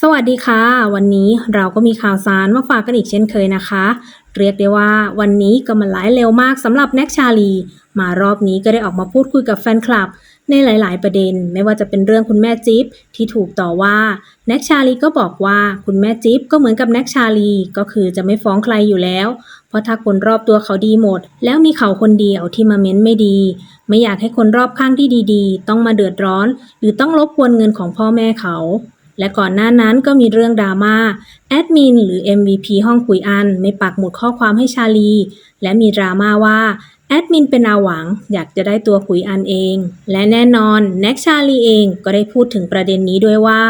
สวัสดีค่ะ วันนี้เราก็มีข่าวสารมาฝากกันอีกเช่นเคยนะคะ เรียกได้ว่าวันนี้ก็มันไลเร็วมากสำหรับแน็กชาลี มารอบนี้ก็ได้ออกมาพูดคุยกับแฟนคลับ ในหลาย ๆ ประเด็น ไม่ว่าจะเป็นเรื่องคุณแม่จิ๊บที่ถูกต่อว่าแน็กชาลีก็บอกว่าคุณแม่จิ๊บก็เหมือนกับแน็กชาลีก็คือจะไม่ฟ้องใครอยู่แล้ว เพราะถ้าคนรอบตัวเขาดีหมด แล้วมีเขาคนเดียวที่มาเม้นไม่ดี ไม่อยากให้คนรอบข้างที่ดี ๆ ต้องมาเดือดร้อน หรือต้องรบกวนเงินของพ่อแม่เขา และก่อนหน้านั้นก็มีเรื่องดราม่าแอดมินหรือ MVP ห้องคุยอัน ไม่ปักหมุดข้อความให้ชาลี และมีดราม่าว่า แอดมินเป็นอาหวังอยากจะได้ตัวคุยอันเอง และแน่นอนแน็กชาลีเองก็ได้พูดถึงประเด็นนี้ด้วยว่า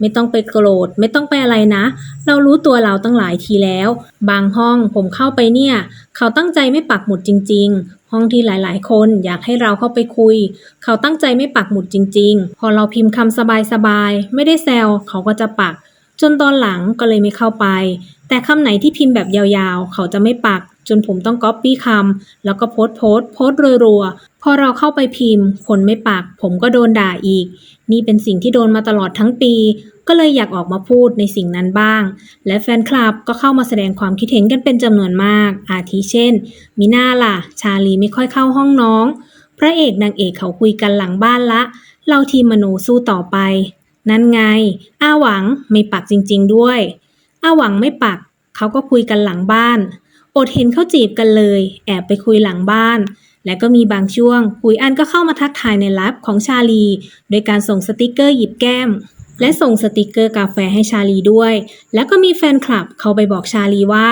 ไม่ต้องไปโกรธไม่ต้องไปอะไรนะ เรารู้ตัวเราตั้งหลายทีแล้ว บางห้องผมเข้าไปเนี่ย เขาตั้งใจไม่ปักหมุดจริง ๆ ห้องที่หลายๆ คนอยากให้เราเข้าไปคุย เขาตั้งใจไม่ปักหมุดจริง ๆ พอเราพิมพ์คำสบายๆไม่ได้แซวเขาก็จะปัก จนตอนหลังก็เลยไม่เข้าไป แต่คำไหนที่พิมพ์แบบยาวๆ เขาจะไม่ปัก จนผมต้องก๊อปปี้คำแล้วก็โพสต์โพสต์โพสต์รัวๆ พอเราเข้าไปพิมพ์ คนไม่ปักผมก็โดนด่าอีก นี่เป็นสิ่งที่โดนมาตลอดทั้งปี ก็เลยอยากออกมาพูดในสิ่งนั้นบ้าง และแฟนคลับก็เข้ามาแสดงความคิดเห็นกันเป็นจำนวนมาก อาทิเช่น มิน่าล่ะ ชาลีไม่ค่อยเข้าห้องน้อง พระเอกนางเอกเขาคุยกันหลังบ้านละ เราทีมมโนสู้ต่อไป นั่นไงอาหวังไม่ปักจริง ๆ ด้วยอาหวังไม่ปัก เขาก็คุยกันหลังบ้าน อดเห็นเขาจีบกันเลย แอบไปคุยหลังบ้าน และก็มีบางช่วงคุยอันก็เข้ามาทักทายในไลฟ์ของชาลี โดยการส่งสติกเกอร์หยิบแก้ม และส่งสติกเกอร์กาแฟให้ชาลีด้วย แล้วก็มีแฟนคลับเขาไปบอกชาลีว่า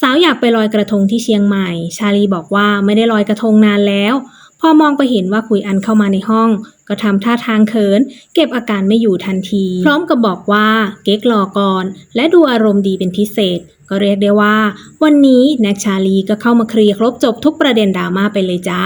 สาวอยากไปลอยกระทงที่เชียงใหม่ ชาลีบอกว่าไม่ได้ลอยกระทงนานแล้ว พอมองไปเห็นว่าคุยอันเข้ามาในห้อง ก็ทำท่าทางเขิน เก็บอาการไม่อยู่ทันที พร้อมกับบอกว่าเก๊กรอก่อน และดูอารมณ์ดีเป็นพิเศษ ก็เรียกได้ว่า วันนี้แน็กชาลีก็เข้ามาเคลียร์ครบจบทุกประเด็นดราม่าไปเลยจ้า